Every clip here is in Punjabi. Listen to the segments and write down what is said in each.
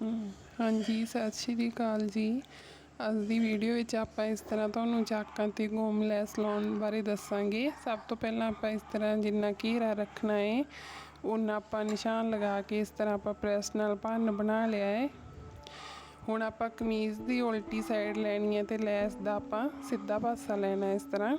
ਹਾਂਜੀ, ਸਤਿ ਸ਼੍ਰੀ ਅਕਾਲ ਜੀ। ਅੱਜ ਦੀ ਵੀਡੀਓ ਵਿੱਚ ਆਪਾਂ ਇਸ ਤਰ੍ਹਾਂ ਤੁਹਾਨੂੰ ਚਾਕਾਂ ਤੇ ਗੋਮ ਲੈਸ ਲਾਉਣ ਬਾਰੇ ਦੱਸਾਂਗੇ। ਸਭ ਤੋਂ ਪਹਿਲਾਂ ਆਪਾਂ ਇਸ ਤਰ੍ਹਾਂ ਜਿੰਨਾ ਘੇਰਾ ਰੱਖਣਾ ਹੈ ਉਹਨਾਂ ਆਪਾਂ ਨਿਸ਼ਾਨ ਲਗਾ ਕੇ ਇਸ ਤਰ੍ਹਾਂ ਆਪਾਂ ਪ੍ਰੈਸ ਨਾਲ ਭੰਨ ਬਣਾ ਲਿਆ ਹੈ ਹੁਣ ਆਪਾਂ ਕਮੀਜ਼ ਦੀ ਉਲਟੀ ਸਾਈਡ ਲੈਣੀ ਹੈ ਤੇ ਲੈਸ ਦਾ ਆਪਾਂ ਸਿੱਧਾ ਪਾਸਾ ਲੈਣਾ ਇਸ ਤਰ੍ਹਾਂ।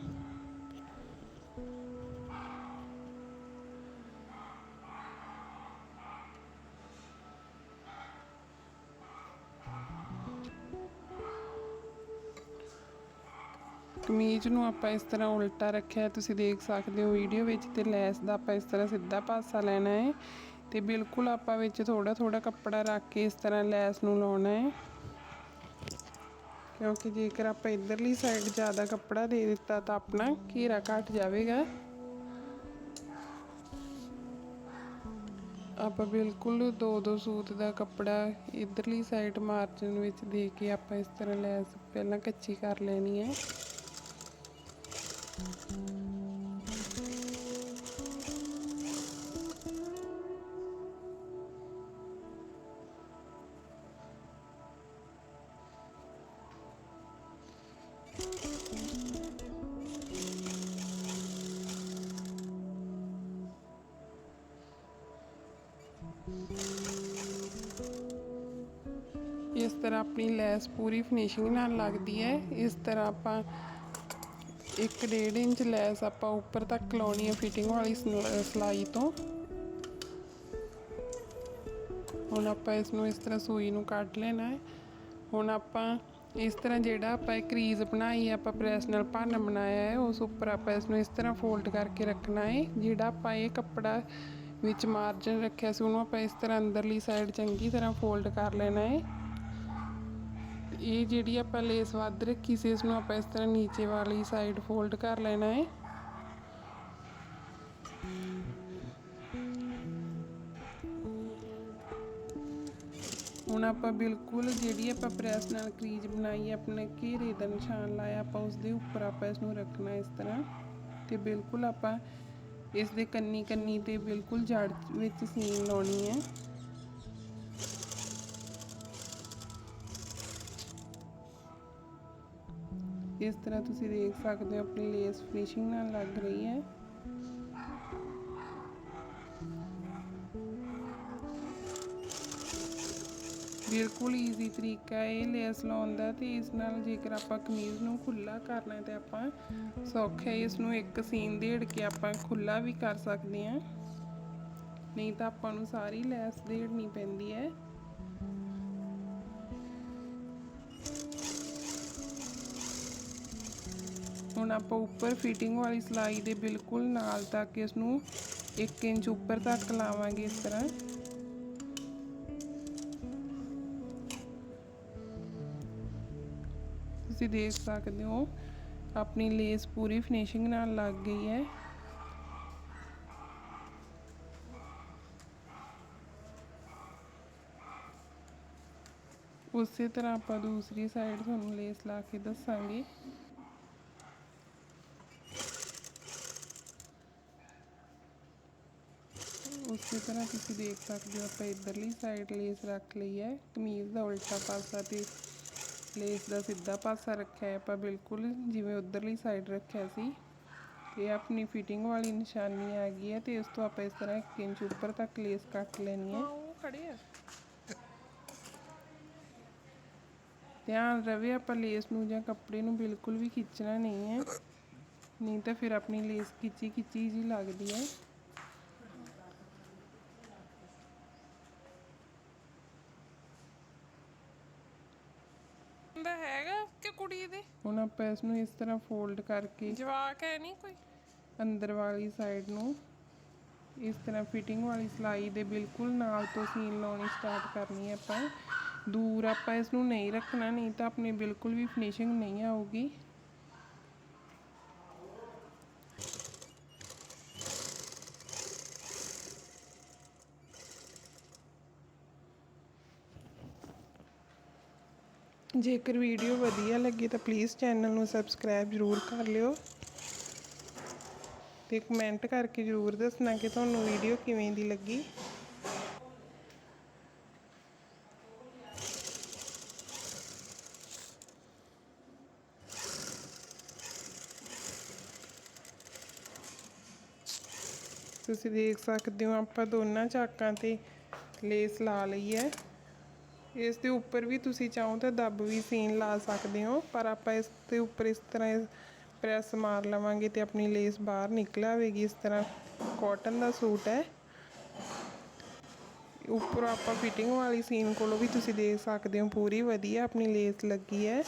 ਕਮੀਜ਼ ਨੂੰ ਆਪਾਂ ਇਸ ਤਰ੍ਹਾਂ ਉਲਟਾ ਰੱਖਿਆ ਤੁਸੀਂ ਦੇਖ ਸਕਦੇ ਹੋ ਵੀਡੀਓ ਵਿੱਚ ਤੇ ਲੈਸ ਦਾ ਆਪਾਂ ਇਸ ਤਰ੍ਹਾਂ ਸਿੱਧਾ ਪਾਸਾ ਲੈਣਾ ਹੈ ਤੇ ਬਿਲਕੁਲ ਆਪਾਂ ਵਿੱਚ ਥੋੜਾ ਥੋੜਾ ਕੱਪੜਾ ਰੱਖ ਕੇ ਇਸ ਤਰ੍ਹਾਂ ਲੈਸ ਨੂੰ ਲਾਉਣਾ ਹੈ। ਕਿਉਂਕਿ ਜੇਕਰ ਆਪਾਂ ਇਧਰਲੀ ਸਾਈਡ ਜ਼ਿਆਦਾ ਕੱਪੜਾ ਦੇ ਦਿੱਤਾ ਤਾਂ ਆਪਣਾ ਘੇਰਾ ਘਟ ਜਾਵੇਗਾ। ਆਪਾਂ ਬਿਲਕੁਲ ਦੋ ਦੋ ਸੂਤ ਦਾ ਕੱਪੜਾ ਇਧਰਲੀ ਸਾਈਡ ਮਾਰਜਨ ਵਿੱਚ ਦੇ ਕੇ ਆਪਾਂ ਇਸ ਤਰ੍ਹਾਂ ਲੈਸ ਪਹਿਲਾਂ ਕੱਚੀ ਕਰ ਲੈਣੀ ਹੈ। ਇਸ ਤਰ੍ਹਾਂ ਆਪਣੀ ਲੈਸ ਪੂਰੀ ਫਿਨਿਸ਼ਿੰਗ ਨਾਲ ਲੱਗਦੀ ਹੈ ਇਸ ਤਰ੍ਹਾਂ ਆਪਾਂ 1.5 ਇੰਚ ਲੈਸ ਆਪਾਂ ਉੱਪਰ ਤੱਕ ਲਾਉਣੀ ਹੈ ਫਿਟਿੰਗ ਵਾਲੀ ਸਲ- ਸਲਾਈ ਤੋਂ। ਹੁਣ ਆਪਾਂ ਇਸ ਨੂੰ ਇਸ ਤਰ੍ਹਾਂ ਸੂਈ ਨੂੰ ਕੱਢ ਲੈਣਾ ਹੈ। ਹੁਣ ਆਪਾਂ ਇਸ ਤਰ੍ਹਾਂ ਜਿਹੜਾ ਆਪਾਂ ਇਹ ਕਰੀਜ਼ ਬਣਾਈ ਹੈ, ਆਪਾਂ ਪ੍ਰੈਸ ਨਾਲ ਭੰਨ ਬਣਾਇਆ ਹੈ, ਉਸ ਉੱਪਰ ਆਪਾਂ ਇਸ ਨੂੰ ਇਸ ਤਰ੍ਹਾਂ ਫੋਲਡ ਕਰਕੇ ਰੱਖਣਾ ਹੈ। ਜਿਹੜਾ ਆਪਾਂ ਇਹ ਕੱਪੜਾ ਵਿੱਚ ਮਾਰਜਨ ਰੱਖਿਆ ਸੀ, ਉਹਨੂੰ ਆਪਾਂ ਇਸ ਤਰ੍ਹਾਂ ਅੰਦਰਲੀ ਸਾਈਡ ਚੰਗੀ ਤਰ੍ਹਾਂ ਫੋਲਡ ਕਰ ਲੈਣਾ ਹੈ। ਇਹ ਜਿਹੜੀ ਆਪਾਂ ਲੇਸ ਵੱਧ ਰੱਖੀ ਸੀ ਇਸ ਨੂੰ ਆਪਾਂ ਇਸ ਤਰ੍ਹਾਂ ਨੀਚੇ ਵਾਲੀ ਸਾਈਡ ਫੋਲਡ ਕਰ ਲੈਣਾ ਹੈ ਹੁਣ ਆਪਾਂ ਬਿਲਕੁਲ ਜਿਹੜੀ ਆਪਾਂ ਪ੍ਰੈਸ ਨਾਲ ਕਰੀਜ਼ ਬਣਾਈ ਆਪਣੇ ਘੇਰੇ ਦਾ ਨਿਸ਼ਾਨ ਲਾਇਆ, ਆਪਾਂ ਉਸ ਦੇ ਉੱਪਰ ਆਪਾਂ ਇਸ ਨੂੰ ਰੱਖਣਾ ਇਸ ਤਰ੍ਹਾਂ। ਤੇ ਬਿਲਕੁਲ ਆਪਾਂ ਇਸ ਦੇ ਕੰਨੀ ਕੰਨੀ ਤੇ ਬਿਲਕੁਲ ਜੜ ਵਿੱਚ ਸੀਨ ਲਾਉਣੀ ਹੈ ਇਸ ਤਰ੍ਹਾਂ ਤੁਸੀਂ ਦੇਖ ਸਕਦੇ ਹੋ, ਆਪਣੀ ਲੇਸ ਫਿਨਿਸ਼ਿੰਗ ਨਾਲ ਲੱਗ ਰਹੀ ਹੈ। ਬਿਲਕੁਲ ਈਜ਼ੀ ਤਰੀਕਾ ਇਹ ਲੇਸ ਲਾਉਣ ਦਾ ਤੇ ਇਸ ਨਾਲ ਜੇਕਰ ਆਪਾਂ ਕਮੀਜ਼ ਨੂੰ ਖੁੱਲਾ ਕਰਨਾ ਹੈ ਤੇ ਆਪਾਂ ਸੌਖਾ ਹੀ ਇਸ ਨੂੰ ਇੱਕ ਸੀਨ ਦੇੜ ਕੇ ਆਪਾਂ ਖੁੱਲਾ ਵੀ ਕਰ ਸਕਦੇ ਹਾਂ। ਨਹੀਂ ਤਾਂ ਆਪਾਂ ਨੂੰ ਸਾਰੀ ਲੈਸ ਦੇੜਨੀ ਪੈਂਦੀ ਹੈ। ਹੁਣ ਆਪਾਂ ਉੱਪਰ ਫਿਟਿੰਗ ਵਾਲੀ ਸਲਾਈ ਦੇ ਬਿਲਕੁਲ ਨਾਲ ਤੱਕ ਇਸ ਨੂੰ 1 ਇੰਚ ਉੱਪਰ ਤੱਕ ਲਾਵਾਂਗੇ ਇਸ ਤਰ੍ਹਾਂ। ਤੁਸੀਂ ਦੇਖ ਸਕਦੇ ਹੋ, ਆਪਣੀ ਲੇਸ ਪੂਰੀ ਫਿਨਿਸ਼ਿੰਗ ਨਾਲ ਲੱਗ ਗਈ ਹੈ। ਉਸੇ ਤਰ੍ਹਾਂ ਆਪਾਂ ਦੂਸਰੀ ਸਾਈਡ ਤੁਹਾਨੂੰ ਲੇਸ ਲਾ ਕੇ ਦੱਸਾਂਗੇ। ਉਸੇ ਤਰ੍ਹਾਂ ਤੁਸੀਂ ਦੇਖ ਸਕਦੇ ਹੋ ਆਪਾਂ ਇਧਰਲੀ ਸਾਈਡ ਲੇਸ ਰੱਖ ਲਈ ਹੈ। ਕਮੀਜ਼ ਦਾ ਉਲਟਾ ਪਾਸਾ ਤੇ ਲੇਸ ਦਾ ਸਿੱਧਾ ਪਾਸਾ ਰੱਖਿਆ ਹੈ। ਆਪਾਂ ਬਿਲਕੁਲ ਜਿਵੇਂ ਉਧਰਲੀ ਸਾਈਡ ਰੱਖਿਆ ਸੀ ਇਹ ਆਪਣੀ ਫਿਟਿੰਗ ਵਾਲੀ ਨਿਸ਼ਾਨੀ ਆ ਗਈ ਹੈ ਤੇ ਉਸ ਤੋਂ ਆਪਾਂ ਇਸ ਤਰ੍ਹਾਂ 1 ਇੰਚ ਉੱਪਰ ਤੱਕ ਲੇਸ ਕੱਟ ਲੈਣੀ ਹੈ। ਉਹ ਖੜੇ ਆ। ਧਿਆਨ ਰਵੇ ਆਪਾਂ ਲੇਸ ਨੂੰ ਜਾਂ ਕੱਪੜੇ ਨੂੰ ਬਿਲਕੁਲ ਵੀ ਖਿੱਚਣਾ ਨਹੀਂ ਹੈ ਨਹੀਂ ਤਾਂ ਫਿਰ ਆਪਣੀ ਲੇਸ ਖਿੱਚੀ ਖਿੱਚੀ ਜੀ ਲੱਗਦੀ ਹੈ। ਹੁੰਦਾ ਹੈਗਾ ਕਿ ਕੁੜੀ ਦੇ? ਹੁਣ ਆਪਾਂ ਇਸ ਨੂੰ ਇਸ ਤਰ੍ਹਾਂ ਫੋਲਡ ਕਰਕੇ ਜਵਾਕ ਹੈ ਨਹੀਂ ਕੋਈ? ਅੰਦਰ ਵਾਲੀ ਸਾਈਡ ਨੂੰ ਇਸ ਤਰ੍ਹਾਂ ਫਿਟਿੰਗ ਵਾਲੀ ਸਲਾਈ ਦੇ ਬਿਲਕੁਲ ਨਾਲ ਤੋਂ ਸੀਨ ਲਾਉਣੀ ਸਟਾਰਟ ਕਰਨੀ ਹੈ ਆਪਾਂ। ਦੂਰ ਆਪਾਂ ਇਸ ਨੂੰ ਨਹੀਂ ਰੱਖਣਾ ਨਹੀਂ ਤਾਂ ਆਪਣੀ ਬਿਲਕੁਲ ਵੀ ਫਿਨਿਸ਼ਿੰਗ ਨਹੀਂ ਆਊਗੀ। ਜੇਕਰ ਵੀਡੀਓ ਵਧੀਆ ਲੱਗੀ ਤਾਂ ਪਲੀਜ਼ ਚੈਨਲ ਨੂੰ ਸਬਸਕ੍ਰਾਈਬ ਜ਼ਰੂਰ ਕਰ ਲਿਓ ਤੇ ਕਮੈਂਟ ਕਰਕੇ ਜ਼ਰੂਰ ਦੱਸਣਾ ਕਿ ਤੁਹਾਨੂੰ ਵੀਡੀਓ ਕਿਵੇਂ ਦੀ ਲੱਗੀ। ਤੁਸੀਂ ਦੇਖ ਸਕਦੇ ਹੋ ਆਪਾਂ ਦੋਨਾਂ ਚਾਕਾਂ ਤੇ ਲੇਸ ਲਾ ਲਈ ਹੈ। ਇਸ ਦੇ ਉੱਪਰ ਵੀ ਤੁਸੀਂ ਚਾਹੋ ਤਾਂ ਦੱਬ ਵੀ ਸੀਨ ਲਾ ਸਕਦੇ ਹੋ, ਪਰ ਆਪਾਂ ਇਸ ਦੇ ਉੱਪਰ ਇਸ ਤਰ੍ਹਾਂ ਪ੍ਰੈਸ ਮਾਰ ਲਵਾਂਗੇ ਤੇ ਆਪਣੀ ਲੇਸ ਬਾਹਰ ਨਿਕਲ ਆਵੇਗੀ, ਇਸ ਤਰ੍ਹਾਂ ਕਾਟਨ ਦਾ ਸੂਟ ਹੈ। ਉੱਪਰ ਆਪਾਂ ਫਿਟਿੰਗ ਵਾਲੀ ਸੀਨ ਕੋਲੋਂ ਵੀ ਤੁਸੀਂ ਦੇਖ ਸਕਦੇ ਹੋ, ਪੂਰੀ ਵਧੀਆ ਆਪਣੀ ਲੇਸ ਲੱਗੀ ਹੈ।